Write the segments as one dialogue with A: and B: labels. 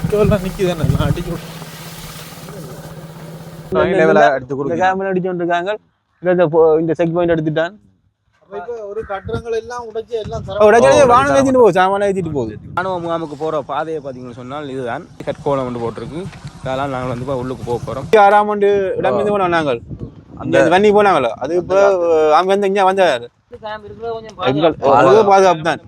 A: பெட்ரோல்லாம் நிக்குதானே எல்லாம் அடிச்சு
B: கேமரா அடிச்சு இந்த- செக் பாயிண்ட் எடுத்துட்டான்
A: ஒரு கட்டடங்கள் எல்லாம் உடைச்சு எல்லாம்
B: வானம் ஏற்றிட்டு போகுது சாமான ஏற்றிட்டு போகுது
C: ராணுவ முகாமுக்கு போகிற பாதையை பார்த்தீங்கன்னு சொன்னால் இதுதான் கற்கோளம் வந்து போட்டிருக்கு அதெல்லாம் நாங்கள் வந்து உள்ளுக்கு போக போகிறோம்
B: ஆறாம் ஆண்டு இடம் இருந்து போனோம் நாங்கள் அந்த வன்னி போனாங்களோ அது இப்போ அவங்க வந்து இங்கே வந்தார் பாதுகாப்பு. தான்.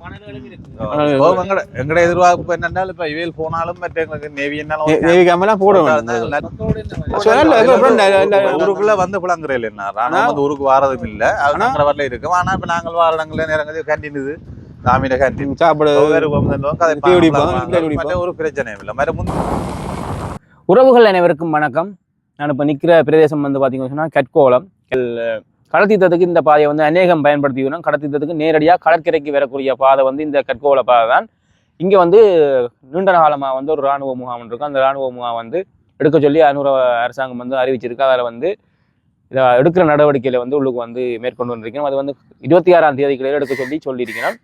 D: ஓ, எங்கட எங்கட எதிர்பார்ப்பு என்னன்னா இப்ப இவையில் போனாலும் மற்ற எங்களுக்கு நேவி
B: நேவி கேமெல்லாம் போட வேணும் சொன்னேன்ல, எங்க friend, இல்ல, இல்ல,
D: ஊருக்குள்ள வந்து புலங்குறையில் என்ன ராணுவம் வந்து ஊருக்கு வாரதும் இல்ல. அது நாங்க வரல இருக்கும். ஆனா இப்ப நாங்கள் வார இடங்கள்ல நேரங்கள் கேன்டீன் இது. தாமிர கேன்டீன்
B: சாப்பிட.
D: ஒரு பிரச்சனையும் இல்லை. மறு முன்
C: உறவுகள் அனைவருக்கும் வணக்கம். நான் இப்போ நிற்கிற பிரதேசம் வந்து பார்த்தீங்கன்னு சொன்னால் கற்கோளம் கடத்தித்தத்துக்கு இந்த பாதையை வந்து அநேகம் பயன்படுத்திக்கணும் கடத்தித்தத்துக்கு நேரடியாக கடற்கரைக்கு வரக்கூடிய பாதை வந்து இந்த கற்கோள பாதை தான். இங்கே வந்து நீண்ட காலமாக வந்து ஒரு இராணுவ முகாம் இருக்கும் அந்த இராணுவ முகாம் வந்து எடுக்க சொல்லி அனுர அரசாங்கம் வந்து அறிவிச்சிருக்கு. அதில் வந்து இதை எடுக்கிற நடவடிக்கையில் வந்து உள்ளுக்கு வந்து மேற்கொண்டு வந்திருக்கணும் அது வந்து இருபத்தி ஆறாம் தேதிக்குள்ளே எடுக்க சொல்லி சொல்லியிருக்கணும்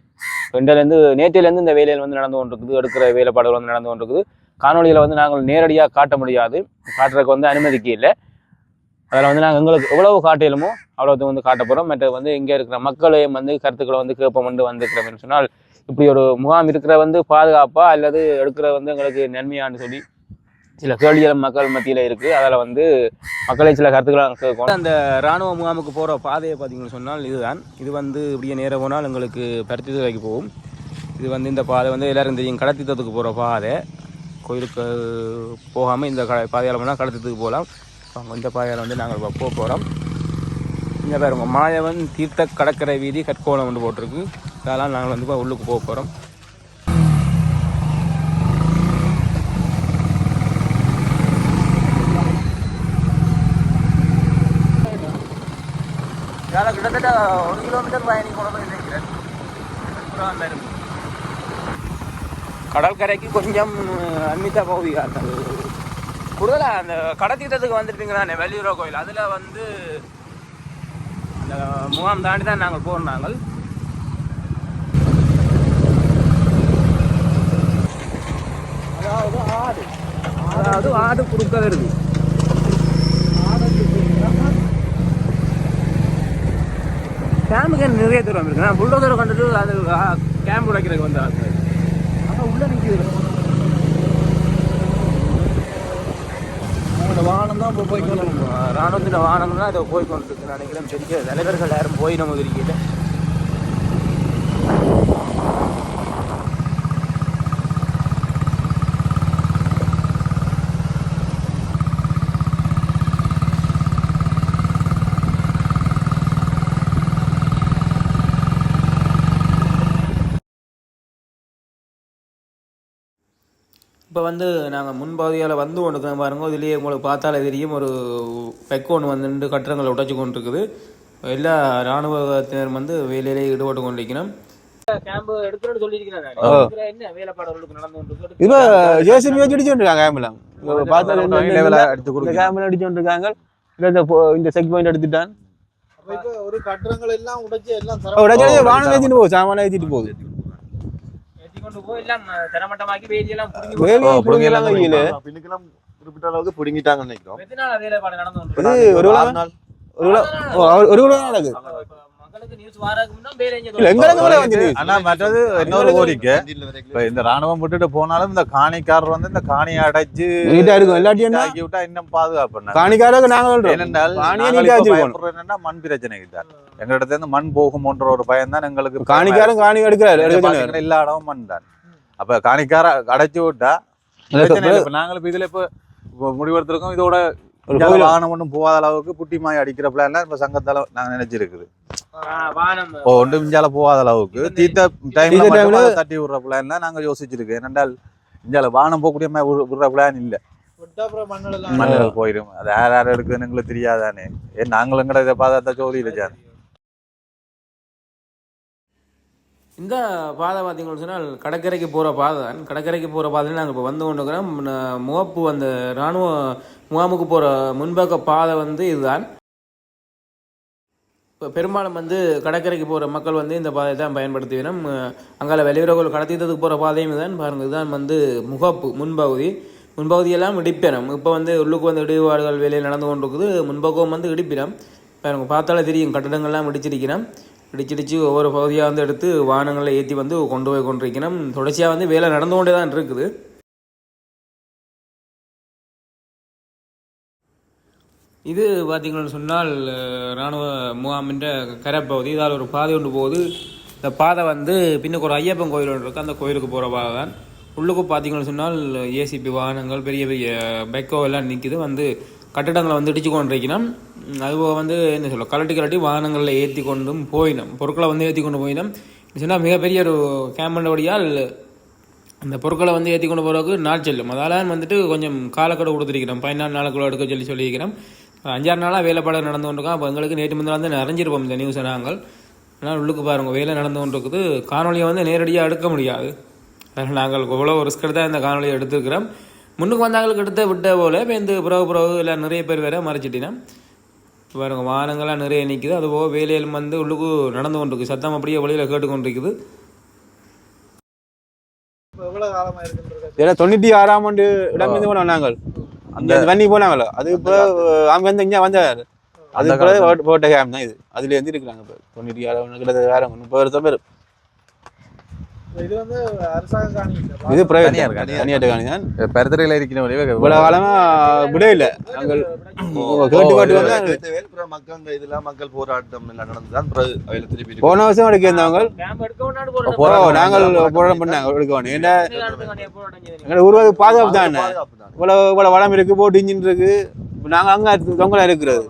C: ரெண்டுலேருந்து நேற்றிலேருந்து இந்த வேலையில் வந்து நடந்து கொண்டிருக்குது. எடுக்கிற வேலைப்பாடுகள் வந்து நடந்து கொண்டிருக்குது. காணொலியில் வந்து நாங்கள் நேரடியாக காட்ட முடியாது. காட்டுறதுக்கு வந்து அனுமதிக்கு இல்லை. அதில் வந்து நாங்கள் எங்களுக்கு எவ்வளவு காட்டிலுமோ அவ்வளோத்துக்கு வந்து காட்ட போகிறோம் மற்ற வந்து இங்கே இருக்கிற மக்களையும் வந்து கருத்துக்களை வந்து கேட்போம் வந்து வந்துக்கிறோம்னு சொன்னால் இப்படி ஒரு முகாம் இருக்கிற வந்து பாதுகாப்பாக அல்லது எடுக்கிற வந்து எங்களுக்கு நன்மையான்னு சொல்லி சில கேள்விகள் மக்கள் மத்தியில் இருக்குது அதில் வந்து மக்களை சில கருத்துக்களை கேட்கும் அந்த இராணுவ முகாமுக்கு போகிற பாதையை பார்த்தீங்கன்னு சொன்னால் இதுதான். இது வந்து இப்படியே நேரம் போனால் எங்களுக்கு பருத்தி துறைக்கு போகும். இது வந்து இந்த பாதை வந்து எல்லோரும் தெரியும். கடத்தித்தத்துக்கு போகிற பாதை. கோயிலுக்கு போகாமல் இந்த க பாதையால் போனால் கடத்தத்துக்கு போகலாம். அவங்க இந்த பாதையால் வந்து நாங்கள் இப்போ போக போகிறோம் இங்கே பாருங்க மாயவன் தீர்த்த கடற்கரை வீதி கற்கோளம் வந்து போட்டிருக்கு. அதெல்லாம் நாங்கள் வந்து உள்ளுக்கு போக போகிறோம் கிட்டத்தட்ட ஒரு கிலோமீட்டர் பயணிக்கணும் நினைக்கிறேன் கடற்கரைக்கு கொஞ்சம் அன்மிதா பகுதியாக கூடுதலாக அந்த கடத்தீட்டத்துக்கு வந்துருப்பீங்களானே வெளியூரோ கோயில். அதில் வந்து அந்த முகாம் தாண்டி தான் நாங்கள் போகிறோம் நாங்கள். அதாவது ஆடு. அதாவது ஆடு குறுக்க வருது. கேம்புக்கு நிறைய தூரம் இருக்கு. நான் புல்டோசரை கண்டுட்டு அது கேம்ப் உடைக்கிறதுக்கு வந்து ஆசை ஆனால் உள்ளே நிற்கிறது வானம் தான் இப்போ போய்க்கணும் ராணுவத்தின் வானம் தான் அதை போய் கொண்டு இருக்கு நினைக்கிறேன். பெரிய தலைவர்கள் யாரும் போய் நம்ம இருக்கல இப்போ வந்து நாங்கள் முன்பகுதியால் வந்து கொண்டு பாருங்க. இதுலேயே உங்களுக்கு பார்த்தாலே தெரியும். ஒரு பெக் ஒன்று வந்து நின்று கட்டடங்களை உடைச்சு கொண்டு இருக்குது எல்லா இராணுவத்தினர் வந்து வேலையிலே ஈடுபட்டு கொண்டிருக்கணும் கேம்பு எடுக்கிறேன்னு சொல்லியிருக்கிறேன் என்ன வேலைப்பாடுகளுக்கு நடந்து கொண்டிருக்கு?
B: இப்போ ஜேசிபி வச்சு அடிச்சு கொண்டிருக்காங்க
D: கொடுங்க
B: கேமரா அடிச்சு கொண்டிருக்காங்க. இந்த செக் பாயிண்ட் எடுத்துட்டான்.
A: அப்ப இப்ப ஒரு கட்டடங்கள் எல்லாம் உடைச்சு எல்லாம்
B: உடனே
D: ஓ,
B: வானம் ஏற்றிட்டு போகுது சாமான ஏற்றிட்டு போகுது.
C: ஏற்றி கொண்டு போய் எல்லாம் தரமட்டமாக்கி வேலியெல்லாம்
E: பின்னுக்கெல்லாம் குறிப்பிட்ட அளவுக்கு பிடுங்கிட்டாங்கன்னு நினைக்கிறோம்.
C: வேலைப்பாடு நடந்து
B: ஒரு
E: நாள்.
B: நடக்குது
D: ஆனா மற்றது இன்னொரு கோரிக்கை. இப்ப இந்த ராணுவம் விட்டுட்டு போனாலும் இந்த காணிக்காரர் வந்து இந்த காணியை அடைச்சு
B: இல்லாட்டி
D: விட்டா இன்னும் பாதுகாப்பு நாங்கள் என்னன்னா மண் பிரச்சனை தான் எங்களிடத்துல இருந்து மண் போகுமோன்ற ஒரு பயம் தான் எங்களுக்கு
B: காணிக்காரன் காணி எடுக்கிறாரு
D: எல்லா இடமும் மண் தான். அப்ப காணிக்கார அடைச்சு விட்டா நாங்களும் இப்ப இதுல இப்ப முடிவெடுத்திருக்கோம். இதோட வாகனம் ஒன்றும் போகாத அளவுக்கு புட்டி மாய் அடிக்கிற பிளான் இப்ப சங்கத்தால நாங்க நினைச்சிருக்குது. ஒன்று இந்தியால போகாத அளவுக்கு. தீத்த டைம்ல தட்டி விடுற பிளான் நாங்க யோசிச்சிருக்கோம். ஏனென்றால் இந்தியால வானம் போகக்கூடிய மாதிரி விடு- விடுற பிளான் இல்ல.
A: மண்ணல்
D: போயிடும் அது யார் யார் எடுக்குதுன்னு எங்களுக்கு தெரியாதானே. ஏன் நாங்களும் கூட இதை பார்த்தா ஜோதியில சார்
C: இந்த பாதை பார்த்தீங்கன்னு சொன்னால் கடற்கரைக்கு போகிற பாதை தான். கடற்கரைக்கு போகிற பாதையில் நாங்கள் இப்போ வந்து கொண்டுக்கிறோம் முகப்பு அந்த இராணுவ முகாமுக்கு போகிற முன்பக்க பாதை வந்து இதுதான். இப்போ பெரும்பாலும் வந்து கடற்கரைக்கு போகிற மக்கள் வந்து இந்த பாதையை தான் பயன்படுத்துவினோம் அங்கால வெளியுறவுகள் கடத்திட்டதுக்கு போகிற பாதையும் தான் பாருங்கள் இதுதான் வந்து முகப்பு முன்பகுதி. முன்பகுதியெல்லாம் இடிப்பினம். இப்போ வந்து உள்ளுக்கு வந்து இடிபாடுகள் வேலையில் நடந்து கொண்டிருக்குது. முன்பக்கம் வந்து இடிப்பினம். பாருங்க பார்த்தாலே தெரியும் கட்டடங்கள்லாம் இடிச்சிருக்கிறோம். இடிச்சிடிச்சு ஒவ்வொரு பகுதியாக வந்து எடுத்து வாகனங்களை ஏற்றி வந்து கொண்டு போய் கொண்டிருக்கிறோம். தொடர்ச்சியாக வந்து வேலை நடந்து கொண்டே தான் இருக்குது. இது பார்த்தீங்கன்னு சொன்னால் இராணுவ முகாமின்ற கரைப்பகுதி. இதால் ஒரு பாதை ஒன்று போகுது. இந்த பாதை வந்து பின்னுக்கு ஒரு ஐயப்பன் கோயில் ஒன்று இருக்குது அந்த கோயிலுக்கு போகிற பாதை தான் உள்ளுக்கு பார்த்தீங்கன்னு சொன்னால் ஏசிபி வாகனங்கள் பெரிய பெரிய பெக்கோ எல்லாம் நிற்கிது வந்து கட்டடங்களை வந்து இடிச்சு கொண்டிருக்கணும் அதுபோக வந்து என்ன சொல்ல கலட்டி கலட்டி வாகனங்களில் ஏற்றி கொண்டும் போயினோம். பொருட்களை வந்து ஏற்றி கொண்டு போயினோம். சொன்னால் மிகப்பெரிய ஒரு கேம்பண்டபடியால் அந்த பொருட்களை வந்து ஏற்றி கொண்டு போகிறதுக்கு நாள் செல்லும். அதால் வந்துட்டு கொஞ்சம் காலக்கடை கொடுத்துருக்கிறோம். பதினாலு நாளுக்குள்ள எடுக்க சொல்லி சொல்லியிருக்கிறோம். அஞ்சாறு நாளாக வேலைப்பாடு நடந்து கொண்டிருக்கோம் அப்போ எங்களுக்கு நேற்று முந்தின வந்து நிறைஞ்சிருப்போம் இந்த நியூஸை நாங்கள். அதனால் உள்ளுக்கு பாருங்கள் வேலை நடந்து கொண்டிருக்குது காணொலியை வந்து நேரடியாக எடுக்க முடியாது. அதனால் நாங்கள் இவ்வளோ ரிஸ்க் தான் இந்த காணொலியை எடுத்துருக்கிறோம். முன்னுக்கு வந்தாங்களுக்கு எடுத்த விட்ட போல இப்போ இந்த பிறகு பிறகு எல்லாம் நிறைய பேர் வேற மறைச்சிட்டினா. பாருங்க வாகனங்கள்லாம் நிறைய நிற்குது அதுபோக வேலையில் வந்து உள்ளுக்கு நடந்து கொண்டிருக்கு சத்தம் அப்படியே வழியில் கேட்டுக்கொண்டிருக்குது.
B: இதெல்லாம் தொண்ணூற்றி ஆறாம் ஆண்டு இடமிருந்து நாங்கள் அந்த வன்னி போனாங்களோ அது இப்போ அவங்க வந்து இங்கே வந்தார் அது போட்ட கேம் தான் இது. அதுல இருந்து இருக்கிறாங்க இப்போ. தொண்ணூற்றி ஆறாம் கிட்ட வேற முப்பது வருஷம் பேர்.
A: இது வந்து அரசாங்க காணி இல்ல.
B: இது
D: தனியார் காணி.
B: தனியார் காணி தான்.
D: பருத்துறையில் இருக்கிற
B: இவ்வளவு காலமா விட இல்லை நாங்கள் கேட்டு கேட்டு வந்து
E: அப்புறம் மக்கள் இதெல்லாம் மக்கள் போராட்டம் பிறகு அவையில திருப்பி
B: போன வருஷம் எடுக்க இருந்தவங்க
D: போராட்டம்
B: நாங்கள் போராட்டம் பண்ணாங்க. எடுக்க வேணும் ஏன்னா எங்களை உருவாது பாதுகாப்பு தான். இவ்வளவு இவ்வளவு வளம் இருக்கு போட்டு இன்ஜின் இருக்கு. இப்ப நாங்க அங்க தொங்கலாம் இருக்கிறது.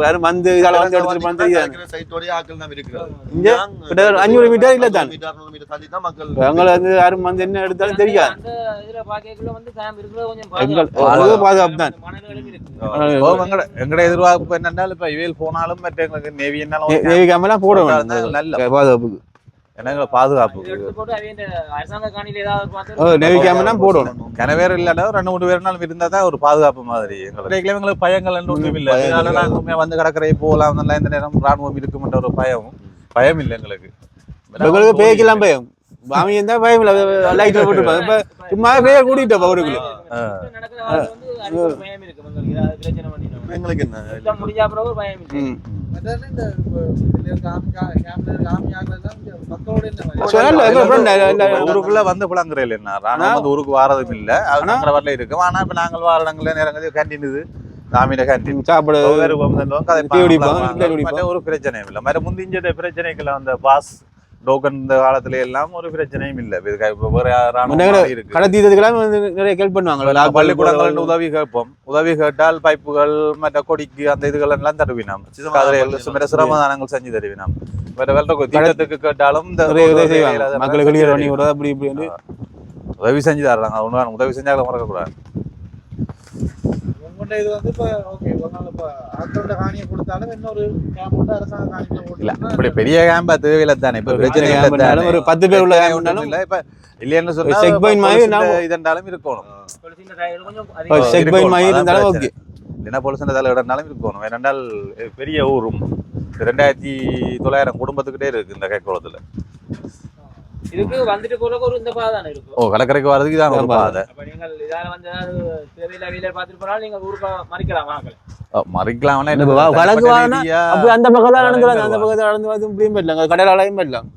B: வேறும் வந்து இதால வந்து எடுத்துட்டு
E: இருக்கிற சைட்டோடயே ஆட்கள் தான் இருக்கிறது.
B: இங்க அஞ்சூறு மீட்டர் இல்ல தான் எங்களை வந்து யாரும் வந்து என்ன எடுத்தாலும் தெரியாது
C: வந்து
B: எங்கள்
C: பாதுகாப்பு.
B: தான்.
D: எங்கட எங்கட எதிர்பார்ப்பு என்னென்றால் இப்ப இவையில் போனாலும் மற்ற எங்களுக்கு நேவி என்னாலும்
B: நேவி கேமெல்லாம் போட வேண்டாம்
D: நல்ல
B: பாதுகாப்புக்கு
D: எங்களை பாதுகாப்பு.
C: இது எடுத்து போட்டு அவைய அரசாங்க காணியில ஏதாவது பார்த்து
B: ஓ, நேவி கேமெல்லாம் போடணும்
D: கனவேர் இல்லைன்னா ரெண்டு மூணு பேர்னாலும் இருந்தா தான் ஒரு பாதுகாப்பு மாதிரி எங்களுக்கு. எங்களுக்கு பயங்கள் ஒன்றும் இல்லை. அதனால நாங்க உண்மையா வந்து கடற்கரை போகலாம் நல்லா இந்த நேரம் ராணுவம் இருக்குமென்ற ஒரு பயம் பயம் இல்லை எங்களுக்கு
B: எங்களுக்கு பேய்க்கெல்லாம் பயம். மாமி இருந்தா பயம் இல்ல லைட்ல போட்டுருப்பாங்க இப்ப சும்மா பேய கூட்டிட்டு
C: பண்ணிட்டோம்.
E: எங்களுக்கு என்ன?
C: முடிஞ்ச பிறகு பயம்
A: மாதிரி?
D: ஊருக்குள்ள வந்து புலங்குறையில் என்ன ராணுவம் வந்து ஊருக்கு வாரதும் இல்ல. நாங்கள் வரல இருக்கும். ஆனா இப்ப நாங்கள் வார இடங்கள்ல நேரங்கள் கேன்டீன் இது. சாமியில கேன்டீன்
B: சாப்பிட.
D: ஒரு பிரச்சனையும் இல்லை. மற்ற முந்திஞ்ச பிரச்சனைகள் அந்த பாஸ் டோக்கன் இந்த காலத்துல எல்லாம் ஒரு பிரச்சனையும் இல்லை.
B: நிறைய ஹெல்ப் பண்ணுவாங்க.
D: பள்ளிக்கூடங்கள் உதவி கேட்போம். உதவி கேட்டால் பைப்புகள் மற்ற கொடிக்கு அந்த இதுகள் எல்லாம் தருவினோம் சிரமதானங்கள் செஞ்சு தருவினோம். வேற வேற திட்டத்துக்கு கேட்டாலும்
B: உதவி
D: செஞ்சு தர்றாங்க உதவி செஞ்சாலும் மறக்கக்கூடாது.
A: உங்கள்ட்ட இது வந்து இப்ப ஓகே ஒரு நாள் இப்ப ஆட்களோட காணியை கொடுத்தாலும் இன்னொரு கேம்ப் வந்து அரசாங்க காணியில
D: இல்ல
A: போட்டு
D: இப்படி பெரிய கேம்பா தேவையில்லை தானே இப்ப பிரச்சனை
B: இருந்தாலும்
D: தானே.
B: ஒரு பத்து பேர் உள்ள
D: ஒண்ணும்
B: இருந்தாலும்
D: இல்ல இப்ப இல்லைன்னு சொன்னா
B: check point மாதிரி
D: இதென்றாலும் இருக்கணும்
C: ஒரு சின்ன டயர் கொஞ்சம்
B: ஒரு
C: அதிகம்.
B: check point
D: இருக்கணும்.
B: மாதிரி இருந்தாலும். ஓகே
D: இல்லைன்னா போலீஸ் தலை இடம்னாலும் இருக்கணும் ஏனென்றால் பெரிய ஊரும் ரெண்டாயிரத்தி தொள்ளாயிரம் குடும்பத்துக்கிட்டே இருக்கு இந்த கைக்குளத்துல
C: இதுக்கு வந்துட்டு போறதுக்கு ஒரு இந்த பாதை தானே இருக்கும்
D: ஓ கடற்கரைக்கு வர்றதுக்கு இதான் ஒரு. பாதை
C: அப்ப நீங்கள் இதால வந்து போனாலும் நீங்க ஊருக்கு மறிக்கலாம் வாங்கல
D: மறிக்கலாம்னா
B: வழக்கு அப்படி அந்த பக்கம் தான் அந்த நடந்து வந்து இப்படியும் போயிடலாம் கடலாலையும் போயிடலாம்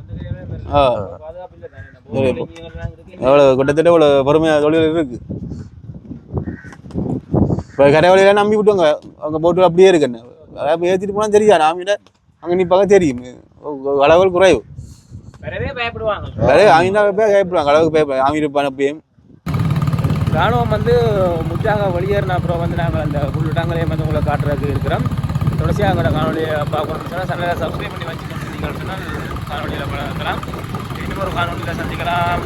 C: அந்த தேவையே
B: ஆ.
C: பாதுகாப்பு இல்லை தானே நம்ம
B: சரி,
C: ஊர்ல இங்க எல்லாம் இருக்கு.
B: எவ்வளோ கிட்டத்தட்ட இவ்வளோ பொறுமையாக தொழில் இருக்கு இப்போ நம்பி விட்டுவாங்க அவங்க போட்டு அப்படியே இருக்கு என்ன அதாவது ஏற்றிட்டு போனால் தெரியாது நாமிட அங்கே நிற்பாங்க தெரியும் அளவுகள் குறைவு
C: வரவே பயப்படுவாங்க.
B: வேற அவங்க தான் போய் கேட்பாங்க அளவுக்கு போய் அவங்க இருப்பாங்க அப்பயும்
C: ராணுவம் வந்து முற்றாக வெளியேறின அப்புறம் வந்து நாங்கள் அந்த ஃபுல் டங்களையும் வந்து உங்களை காட்டுறதுக்கு இருக்கிறோம். தொடர்ச்சியாக எங்களோட காணொலியை பார்க்கணும்னு சொன்னால் சேனலை சப்ஸ்கிரைப் பண்ணி வச்சுக்கணும் நீங்கள் சொன்னால் காணொலியில் பார்க்கலாம். இன்னும் ஒரு காணொலியில் சந்திக்கலாம்.